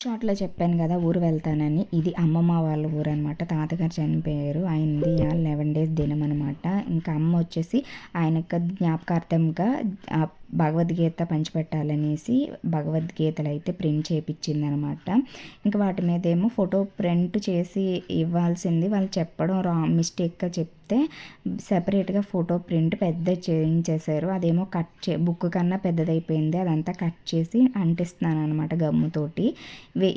షార్ట్లో చెప్పాను కదా ఊరు వెళ్తానని. ఇది అమ్మమ్మ వాళ్ళ ఊరు అనమాట తాతగారు చనిపోయారు. ఆయనది లెవెన్ డేస్ దినం అనమాట ఇంకా అమ్మ వచ్చేసి ఆయనకు జ్ఞాపకార్థంగా భగవద్గీత పంచిపెట్టాలనేసి భగవద్గీతలు అయితే ప్రింట్ చేయించింది అనమాట ఇంకా వాటి మీద ఏమో ఫోటో ప్రింట్ చేసి ఇవ్వాల్సింది. వాళ్ళు చెప్పడం రా మిస్టేక్గా చెప్తే సెపరేట్గా ఫోటో ప్రింట్ పెద్ద చేయించేశారు. అదేమో కట్ చే బుక్ కన్నా పెద్దదైపోయింది. అదంతా కట్ చేసి అంటిస్తున్నాను అనమాట గమ్ముతోటి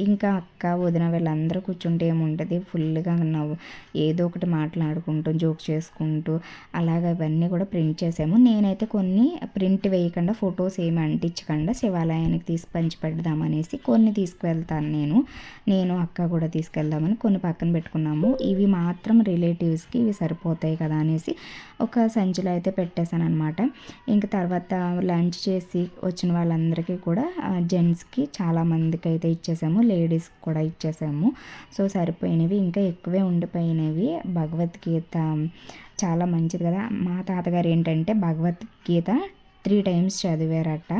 ఇంకా అక్క వదిన వీళ్ళందరూ కూర్చుంటే ఏముంటుంది? ఫుల్గా నవ్వు ఏదో ఒకటి మాట్లాడుకుంటూ జోక్ చేసుకుంటూ అలాగ ఇవన్నీ కూడా ప్రింట్ చేసాము. నేనైతే కొన్ని ప్రింట్ వేయకుండా ఫొటోస్ ఏమి అంటించకుండా శివాలయానికి తీసి పంచి పెడదామనేసి కొన్ని తీసుకువెళ్తాను నేను. నేను అక్క కూడా తీసుకెళ్దామని కొన్ని పక్కన పెట్టుకున్నాము. ఇవి మాత్రం రిలేటివ్స్కి ఇవి సరిపోతాయి కదా అనేసి ఒక సంచిలో అయితే పెట్టేశాను అనమాట ఇంక తర్వాత లంచ్ చేసి వచ్చిన వాళ్ళందరికీ కూడా జెంట్స్కి చాలామందికి అయితే ఇచ్చేసాము. లేడీస్కి కూడా ఇచ్చేసాము. సో సరిపోయినవి ఇంకా ఎక్కువే ఉండిపోయినవి. భగవద్గీత చాలా మంచిది కదా. మా తాతగారు ఏంటంటే భగవద్గీత త్రీ టైమ్స్ చదివారట.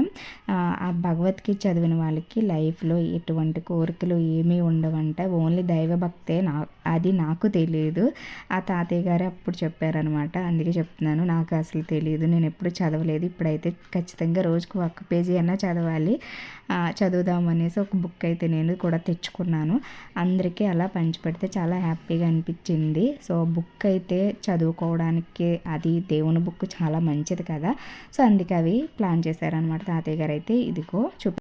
ఆ భగవద్గీత చదివిన వాళ్ళకి లైఫ్లో ఎటువంటి కోరికలు ఏమీ ఉండవంట. ఓన్లీ దైవభక్తే నా అది నాకు తెలియదు. ఆ తాతయ్య గారు అప్పుడు చెప్పారనమాట అందుకే చెప్తున్నాను నాకు అసలు తెలియదు. నేను ఎప్పుడు చదవలేదు. ఇప్పుడైతే ఖచ్చితంగా రోజుకు ఒక్క పేజీ అయినా చదవాలి. చదువుదామనేసి ఒక బుక్ అయితే నేను కూడా తెచ్చుకున్నాను. అందరికీ అలా పంచిపెడితే చాలా హ్యాపీగా అనిపించింది. సో బుక్ అయితే చదువుకోవడానికి అది దేవుని బుక్ చాలా మంచిది కదా. సో అందుకే అవి ప్లాన్ చేశారనమాట తాతయ్య గారు అయితే ఇదిగో చూపి